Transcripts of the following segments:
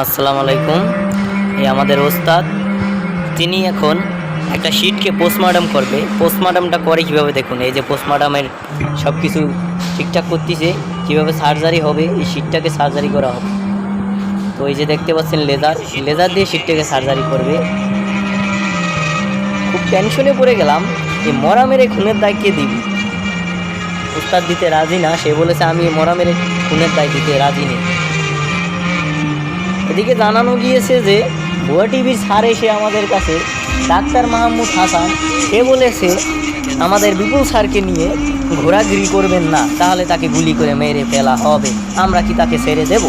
আসসালামু আলাইকুম। এই আমাদের ওস্তাদ, তিনি এখন একটা শিটকে পোস্টমর্টম করবে। পোস্টমর্টমটা করে কীভাবে দেখুন? এই যে পোস্টমর্টমের সব কিছু ঠিকঠাক করতেছে, কীভাবে সার্জারি হবে? এই শিটটাকে সার্জারি করা হবে। তো এই যে দেখতে পাচ্ছেন লেজার লেজার দিয়ে শিটটাকে সার্জারি করবে। খুব টেনশনে পড়ে গেলাম, যে মরা মেরে খুনের দায় কে দিবি? উস্তাদ দিতে রাজি না, সে বলেছে, আমি মরা মেরে খুনের দায় দিতে রাজি নেই। এদিকে জানানো গিয়েছে যে, ভুয়া টিভির স্যার এসে আমাদের কাছে। ডাক্তার মাহমুদ হাসান, সে বলেছে, আমাদের বিপুল স্যারকে নিয়ে ঘোরাঘুরি করবেন না, তাহলে তাকে গুলি করে মেরে ফেলা হবে। আমরা কি তাকে ছেড়ে দেব?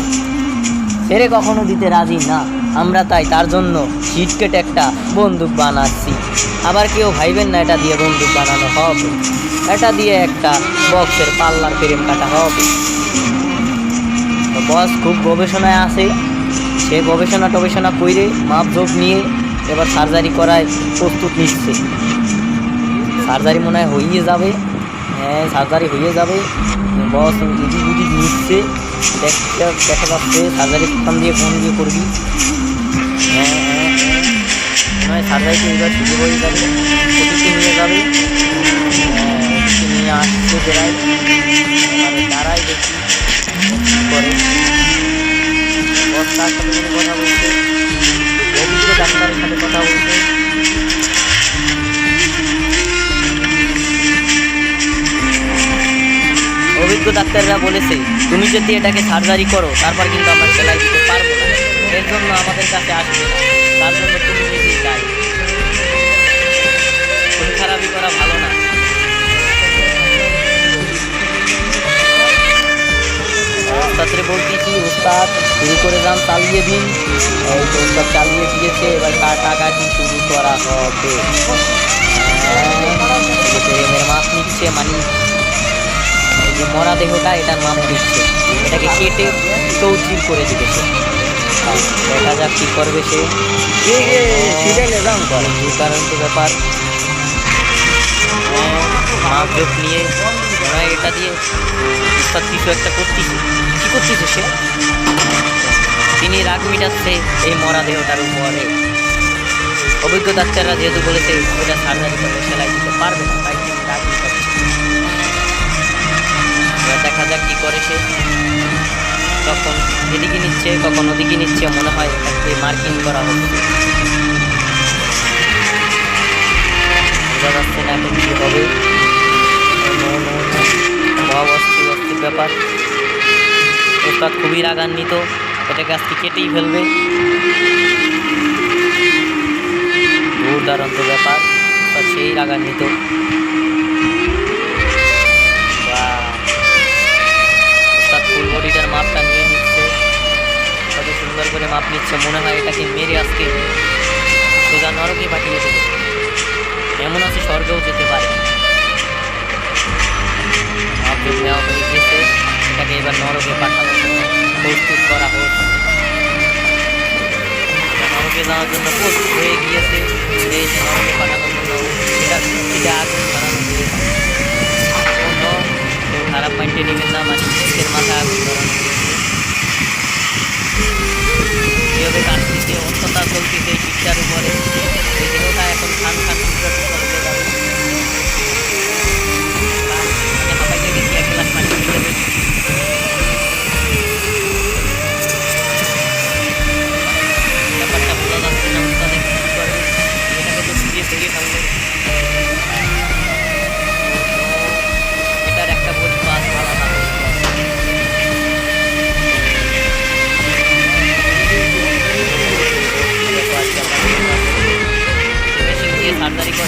ছেড়ে কখনো দিতে রাজি না। আমরা তাই তার জন্য হিট কেটে একটা বন্দুক বানাচ্ছি। আবার কেউ ভাইবেন না, এটা দিয়ে বন্দুক বানানো হবে। এটা দিয়ে একটা বক্সের পাল্লার ফ্রেম কাটা হবে। বস, খুব গবেষণায় আছে। সে গবেষণা টবেষণা করে মাপঝোপ নিয়ে এবার সার্জারি করায় প্রস্তুত নিচ্ছে। সার্জারি মনে হয় হয়ে যাবে। হ্যাঁ সার্জারি হয়ে যাবে। বস উদি উদি নিচ্ছে। দেখতে দেখা যাচ্ছে সার্জারি কোথান দিয়ে ফোন দিয়ে করবি? হ্যাঁ হ্যাঁ হ্যাঁ। হয় সার্জারিতে এবার শুরু হয়ে যাবে। ওটিতে নিয়ে যাবে। হ্যাঁ, নিয়ে আসছে বেড়ায় এবারে দেখি। করে? অভিজ্ঞ ডাক্তারের সাথে কথা বলছে অভিজ্ঞ ডাক্তাররা বলেছে তুমি যদি এটাকে সার্জারি করো, তারপর কিন্তু আমরা সেলাই দিতে পারব না। এর জন্য আমাদের কাছে আসবে না। তার জন্য তুমি খারাপই করা ভালো ওস্তাদ শুরু করে দাম চালিয়ে দিন। এই তো চালিয়ে দিয়েছে এবার তার টাকা কাটাকাটি শুরু করা হবে? মাপ নিচ্ছে মানে। যে মরা দেহটা এটার মাপ দিচ্ছে। এটাকে কেটে চৌচির করে দিবে সে। দেখা যাক কি করবে সে। কারণ তো ব্যাপার। মাপ নিয়ে হয় এটা দিয়ে উস্তাদ কিছু একটা করতেছে। কি করতেছে সে? তিনি রাগ মিটাচ্ছে এই মরা দেহটার উপরে। অভিজ্ঞ ডাক্তাররা যেহেতু বলেছে, ওটা সার্জারি করে সেলাই দিতে পারবে না, তাই তিনি রাগ মিটাচ্ছে। দেখা যাক কি করে সে। তখন এদিকে নিচ্ছে কখন ওদিকে নিচ্ছে, মনে হয় এটাকে মার্কিং করা হচ্ছে। বোঝা যাচ্ছে না এখন কী হবে। ভাব অস্থির ব্যাপার। ওস্তাদ খুবই রাগান্বিত। এটাকে আজকে কেটেই ফেলবে। দুর্দান্ত ব্যাপার। ওস্তাদ সেই রাগান্বিত! ওস্তাদ ফুল বডিটার মাপটা নিয়ে নিচ্ছে। কত সুন্দর করে মাপ নিচ্ছে। মনে হয় এটাকে মেরে আজকে সোজা নরকে পাঠিয়ে দেবে। এমন আছে স্বর্গেও যেতে পারে। আপডেট নেওয়া হয়ে গেছে এটাকে এবার নরকে পাঠানোর জন্য প্রস্তুত করা হচ্ছে নরকে যাওয়ার জন্য প্রস্তুত হয়ে গিয়েছে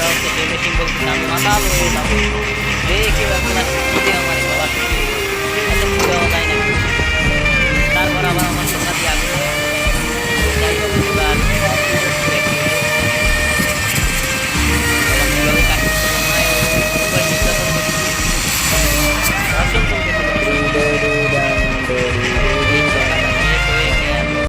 ラオケと夢金ボックスさんまたあの映を霊気を役立つビデオまって私ではない